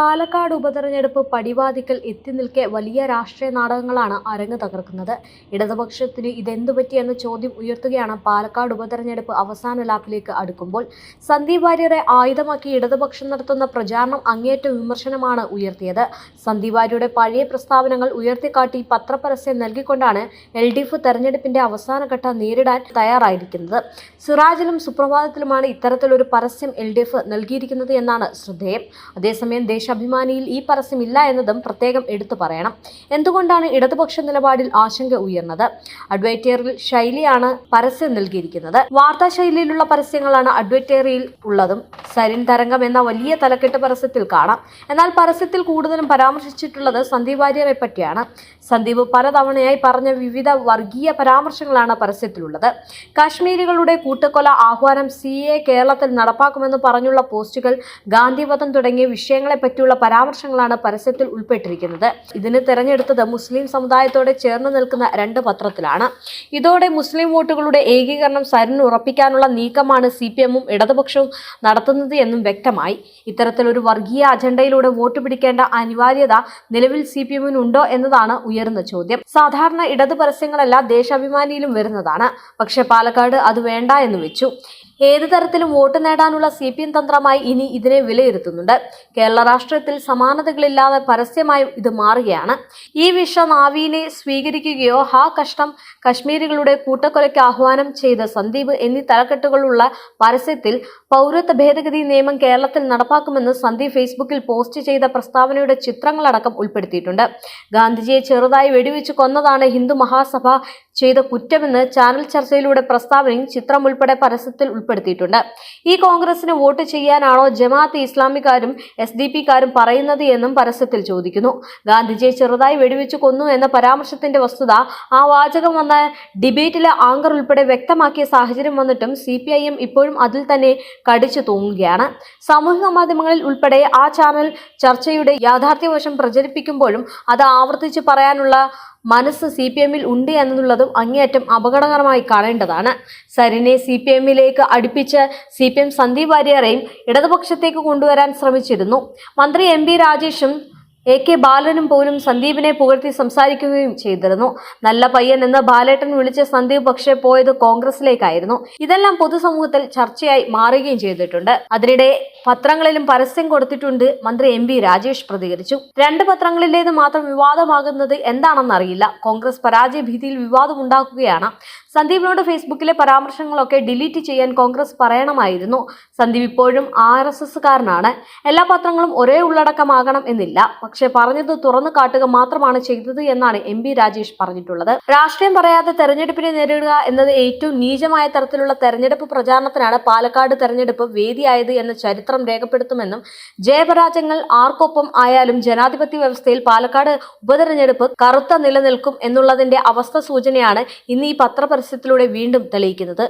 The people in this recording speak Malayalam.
പാലക്കാട് ഉപതെരഞ്ഞെടുപ്പ് പടിവാതിക്കൽ എത്തി നിൽക്കെ വലിയ രാഷ്ട്രീയ നാടകങ്ങളാണ് അരങ്ങ് തകർക്കുന്നത്. ഇടതുപക്ഷത്തിന് ഇതെന്തു പറ്റിയെന്ന ചോദ്യം ഉയർത്തുകയാണ് പാലക്കാട് ഉപതെരഞ്ഞെടുപ്പ് അവസാന ലാപ്പിലേക്ക് അടുക്കുമ്പോൾ. സന്ദീപ് വാര്യരെ ആയുധമാക്കി ഇടതുപക്ഷം നടത്തുന്ന പ്രചാരണം അങ്ങേയറ്റ വിമർശനമാണ് ഉയർത്തിയത്. സന്ദീപ് വാര്യരുടെ പഴയ പ്രസ്താവനകൾ ഉയർത്തിക്കാട്ടി പത്രപരസ്യം നൽകിക്കൊണ്ടാണ് എൽ ഡി എഫ് തെരഞ്ഞെടുപ്പിന്റെ അവസാനഘട്ടം നേരിടാൻ തയ്യാറായിരിക്കുന്നത്. സിറാജിലും സുപ്രഭാതത്തിലുമാണ് ഇത്തരത്തിലൊരു പരസ്യം എൽ ഡി എഫ് നൽകിയിരിക്കുന്നത് എന്നാണ് ശ്രദ്ധേയം. അതേസമയം ദേശാഭിമാനിയിൽ ഈ പരസ്യമില്ല എന്നതും പ്രത്യേകം എടുത്തു പറയണം. എന്തുകൊണ്ടാണ് ഇടതുപക്ഷ നിലപാടിൽ ആശങ്ക ഉയർന്നത്? അഡ്വൈറ്റേറിൽ ശൈലിയാണ് പരസ്യം നൽകിയിരിക്കുന്നത്. വാർത്താ ശൈലിയിലുള്ള പരസ്യങ്ങളാണ് അഡ്വൈറ്റേറിയിൽ ഉള്ളതും. സരിൻ തരംഗം എന്ന വലിയ തലക്കെട്ട് പരസ്യത്തിൽ കാണാം. എന്നാൽ പരസ്യത്തിൽ കൂടുതലും പരാമർശിച്ചിട്ടുള്ളത് സന്ദീപ് വാര്യരെ പറ്റിയാണ്. സന്ദീപ് പലതവണയായി പറഞ്ഞ വിവിധ വർഗീയ പരാമർശങ്ങളാണ് പരസ്യത്തിലുള്ളത്. കാശ്മീരികളുടെ കൂട്ടക്കൊല ആഹ്വാനം സി എ കേരളത്തിൽ നടപ്പാക്കുമെന്ന് പറഞ്ഞുള്ള പോസ്റ്റുകൾ ഗാന്ധിവധം തുടങ്ങിയ വിഷയങ്ങളെ പറ്റിയുള്ള പരാമർശങ്ങളാണ് പരസ്യത്തിൽ ഉൾപ്പെട്ടിരിക്കുന്നത്. ഇതിന് തെരഞ്ഞെടുത്തത് മുസ്ലിം സമുദായത്തോടെ ചേർന്ന് നിൽക്കുന്ന രണ്ട് പത്രത്തിലാണ്. ഇതോടെ മുസ്ലിം വോട്ടുകളുടെ ഏകീകരണം സരിന് ഉറപ്പിക്കാനുള്ള നീക്കമാണ് സി പി എമ്മും ഇടതുപക്ഷവും നടത്തുന്നത് എന്നും വ്യക്തമായി. ഇത്തരത്തിലൊരു വർഗീയ അജണ്ടയിലൂടെ വോട്ട് പിടിക്കേണ്ട അനിവാര്യത നിലവിൽ സി പി എമ്മിനുണ്ടോ എന്നതാണ് ഉയർന്ന ചോദ്യം. സാധാരണ ഇടതു പരസ്യങ്ങളല്ല ദേശാഭിമാനിയിലും വരുന്നതാണ്. പക്ഷേ പാലക്കാട് അത് വേണ്ട എന്ന് വെച്ചു. ഏത് തരത്തിലും വോട്ട് നേടാനുള്ള സി പി എം തന്ത്രമായി ഇനി ഇതിനെ വിലയിരുത്തുന്നുണ്ട്. കേരള രാഷ്ട്രീയത്തിൽ സമാനതകളില്ലാതെ പരസ്യമായി ഇത് മാറുകയാണ്. ഈ വിഷം ആവീനെ സ്വീകരിക്കുകയോ ഹാ കഷ്ടം കശ്മീരികളുടെ കൂട്ടക്കൊലയ്ക്ക് ആഹ്വാനം ചെയ്ത സന്ദീപ് എന്നീ തലക്കെട്ടുകളുള്ള പരസ്യത്തിൽ പൗരത്വ ഭേദഗതി നിയമം കേരളത്തിൽ നടപ്പാക്കുമെന്ന് സന്ദീപ് ഫേസ്ബുക്കിൽ പോസ്റ്റ് ചെയ്ത പ്രസ്താവനയുടെ ചിത്രങ്ങളടക്കം ഉൾപ്പെടുത്തിയിട്ടുണ്ട്. ഗാന്ധിജിയെ ചെറുതായി വെടിവെച്ച് കൊന്നതാണ് ഹിന്ദു മഹാസഭ ചെയ്ത കുറ്റമെന്ന് ചാനൽ ചർച്ചയിലൂടെ പ്രസ്താവനയും ചിത്രം ഉൾപ്പെടെ പരസ്യത്തിൽ ഉൾപ്പെടുത്തിയിട്ടുണ്ട്. ഈ കോൺഗ്രസിന് വോട്ട് ചെയ്യാനാണോ ജമാഅത്ത് ഇസ്ലാമിക്കാരും എസ് ഡി പിക്കാരും പറയുന്നത് എന്നും പരസ്യത്തിൽ ചോദിക്കുന്നു. ഗാന്ധിജിയെ ചെറുതായി വെടിവെച്ച് കൊന്നു എന്ന പരാമർശത്തിന്റെ വസ്തുത ആ വാചകം വന്ന ഡിബേറ്റിലെ ആങ്കർ ഉൾപ്പെടെ വ്യക്തമാക്കിയ സാഹചര്യം വന്നിട്ടും സി പി ഐ എം ഇപ്പോഴും അതിൽ തന്നെ കടിച്ചു തൂങ്ങുകയാണ്. സാമൂഹിക മാധ്യമങ്ങളിൽ ഉൾപ്പെടെ ആ ചാനൽ ചർച്ചയുടെ യാഥാർത്ഥ്യവശം പ്രചരിപ്പിക്കുമ്പോഴും അത് ആവർത്തിച്ച് പറയാനുള്ള മനസ്സ് സി പി എമ്മിൽ ഉണ്ട് എന്നുള്ളതും അങ്ങേയറ്റം അപകടകരമായി കാണേണ്ടതാണ്. സരിനെ സി പി എമ്മിലേക്ക് അടുപ്പിച്ച് സി പി എം സന്ദീപ് വാര്യരെയും ഇടതുപക്ഷത്തേക്ക് കൊണ്ടുവരാൻ ശ്രമിച്ചിരുന്നു. മന്ത്രി എം പി രാജേഷും എ കെ ബാലനും പോലും സന്ദീപിനെ പുകഴ്ത്തി സംസാരിക്കുകയും ചെയ്തിരുന്നു. നല്ല പയ്യൻ എന്ന് ബാലേട്ടൻ വിളിച്ച സന്ദീപ് പക്ഷേ പോയത് കോൺഗ്രസിലേക്കായിരുന്നു ഇതെല്ലാം പൊതുസമൂഹത്തിൽ ചർച്ചയായി മാറുകയും ചെയ്തിട്ടുണ്ട്. അതിനിടെ പത്രങ്ങളിലും പരസ്യം കൊടുത്തിട്ടുണ്ട് മന്ത്രി എം പി രാജേഷ് പ്രതികരിച്ചു. രണ്ട് പത്രങ്ങളിലേത് മാത്രം വിവാദമാകുന്നത് എന്താണെന്നറിയില്ല. കോൺഗ്രസ് പരാജയ ഭീതിയിൽ വിവാദം ഉണ്ടാക്കുകയാണ് സന്ദീപിനോട് ഫേസ്ബുക്കിലെ പരാമർശങ്ങളൊക്കെ ഡിലീറ്റ് ചെയ്യാൻ കോൺഗ്രസ് പറയണമായിരുന്നു. സന്ദീപ് ഇപ്പോഴും ആർ എസ് എസ്സുകാരനാണ്. എല്ലാ പത്രങ്ങളും ഒരേ ഉള്ളടക്കമാകണം എന്നില്ല. പക്ഷെ പറഞ്ഞത് തുറന്നു കാട്ടുക മാത്രമാണ് ചെയ്തത് എന്നാണ് എം പി രാജേഷ് പറഞ്ഞിട്ടുള്ളത്. രാഷ്ട്രീയം പറയാതെ തെരഞ്ഞെടുപ്പിനെ നേരിടുക എന്നത് ഏറ്റവും നീചമായ തരത്തിലുള്ള തെരഞ്ഞെടുപ്പ് പ്രചാരണത്തിനാണ് പാലക്കാട് തെരഞ്ഞെടുപ്പ് വേദിയായത് എന്ന ചരിത്രം രേഖപ്പെടുത്തുമെന്നും ജയപരാജയങ്ങൾ ആർക്കൊപ്പം ആയാലും ജനാധിപത്യ വ്യവസ്ഥയിൽ പാലക്കാട് ഉപതെരഞ്ഞെടുപ്പ് കറുത്ത നിലനിൽക്കും എന്നുള്ളതിന്റെ അവസ്ഥ സൂചനയാണ് ഇന്ന് ഈ പത്രപരസ്യത്തിലൂടെ വീണ്ടും തെളിയിക്കുന്നത്.